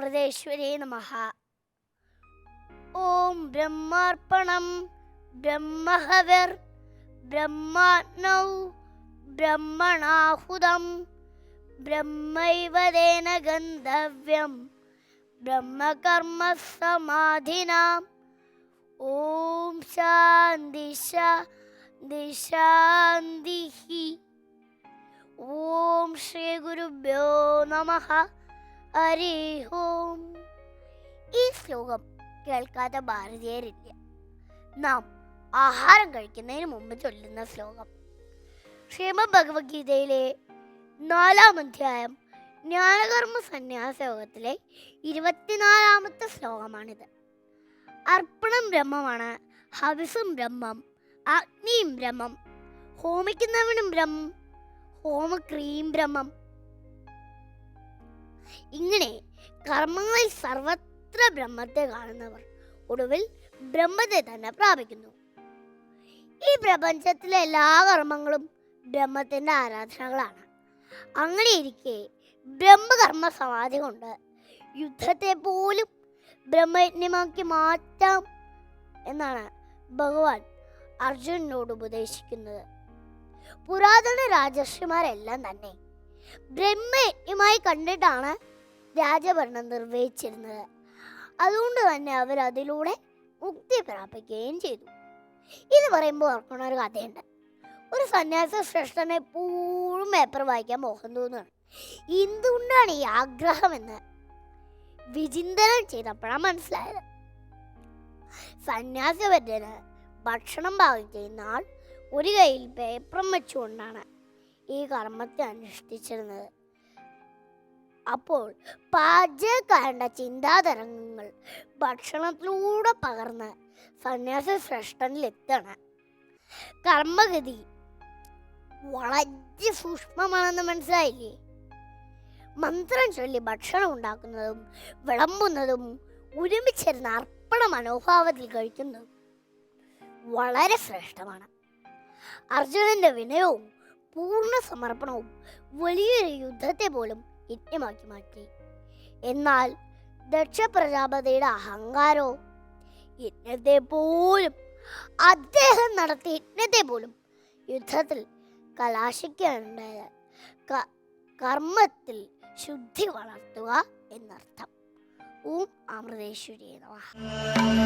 അമൃതേശ്വരേ നമ ഓം ബ്രഹ്മാർപ്പണം ബ്രഹ്മഹവർ ബ്രഹ്മാണൗ ബ്രഹ്മണാഹുതം ബ്രഹ്മൈവതേന ഗന്ധവ്യം ബ്രഹ്മകർമ്മ സമാധിനാം ഓം ശാന്തി ശാന്തി ശാന്തി ഓം ശ്രീ ഗുരുഭ്യോ നമ ഹരി ഈ ശ്ലോകം കേൾക്കാത്ത ഭാരതീയരില്ല. നാം ആഹാരം കഴിക്കുന്നതിന് മുമ്പ് ചൊല്ലുന്ന ശ്ലോകം. ശ്രീമ ഭഗവത്ഗീതയിലെ നാലാം അധ്യായം ജ്ഞാനകർമ്മ സന്യാസ യോഗത്തിലെ ഇരുപത്തിനാലാമത്തെ ശ്ലോകമാണിത്. അർപ്പണം ബ്രഹ്മമാണ് ഹവിസും ബ്രഹ്മം അഗ്നിയും ബ്രഹ്മം ഹോമിക്കുന്നവനും ബ്രഹ്മം ഹോമക്രിയും ബ്രഹ്മം ഇങ്ങനെ കർമ്മങ്ങളിൽ സർവത്ര ബ്രഹ്മത്തെ കാണുന്നവർ ഒടുവിൽ ബ്രഹ്മത്തെ തന്നെ പ്രാപിക്കുന്നു. ഈ പ്രപഞ്ചത്തിലെ എല്ലാ കർമ്മങ്ങളും ബ്രഹ്മത്തിന്റെ ആരാധനകളാണ്. അങ്ങനെ ഇരിക്കെ ബ്രഹ്മകർമ്മ സമാധി കൊണ്ട് യുദ്ധത്തെ പോലും ബ്രഹ്മയജ്ഞമാക്കി മാറ്റാം എന്നാണ് ഭഗവാൻ അർജുനനോട് ഉപദേശിക്കുന്നത്. പുരാതന രാജർഷിമാരെല്ലാം തന്നെ ബ്രഹ്മയജ്ഞമായി കണ്ടിട്ടാണ് രാജഭരണം നിർവഹിച്ചിരുന്നത്. അതുകൊണ്ട് തന്നെ അവർ അതിലൂടെ മുക്തി പ്രാപിക്കുകയും ചെയ്തു. ഇത് പറയുമ്പോൾ ഓർക്കണ ഒരു കഥയുണ്ട്. ഒരു സന്യാസ ശ്രേഷ്ഠനെ എപ്പോഴും പേപ്പർ വായിക്കാൻ മോഹം തോന്നുകയാണ്. എന്തുകൊണ്ടാണ് ഈ ആഗ്രഹമെന്ന് വിചിന്തനം ചെയ്തപ്പോഴാണ് മനസ്സിലായത്. സന്യാസവര്യന് ഭക്ഷണം പാകം ചെയ്യുന്ന ആൾ ഒരു കയ്യിൽ പേപ്പറും വെച്ചുകൊണ്ടാണ് ഈ കർമ്മത്തെ അനുഷ്ഠിച്ചിരുന്നത്. അപ്പോൾ പാചകക്കാരന്റെ ചിന്താതരംഗങ്ങൾ ഭക്ഷണത്തിലൂടെ പകർന്ന് സന്യാസ ശ്രേഷ്ഠനിലെത്തണം. കർമ്മഗതി വളരെ സൂക്ഷ്മമാണെന്ന് മനസ്സിലായില്ലേ? മന്ത്രം ചൊല്ലി ഭക്ഷണം ഉണ്ടാക്കുന്നതും വിളമ്പുന്നതും ഒരുമിച്ചിരുന്ന അർപ്പണ മനോഭാവത്തിൽ കഴിക്കുന്നതും വളരെ ശ്രേഷ്ഠമാണ്. അർജുനന്റെ വിനയവും പൂർണ സമർപ്പണവും വലിയൊരു യുദ്ധത്തെ പോലും യജ്ഞമാക്കി മാറ്റി. എന്നാൽ ദക്ഷ പ്രജാപതിയുടെ അഹങ്കാരോ യജ്ഞത്തെ പോലും അദ്ദേഹം നടത്തിയ യജ്ഞത്തെ പോലും യുദ്ധത്തിൽ കലാശിക്കുകയാണുണ്ടായത്. കർമ്മത്തിൽ ശുദ്ധി വളർത്തുക എന്നർത്ഥം. ഓം അമൃതേശ്വരി നമഃ.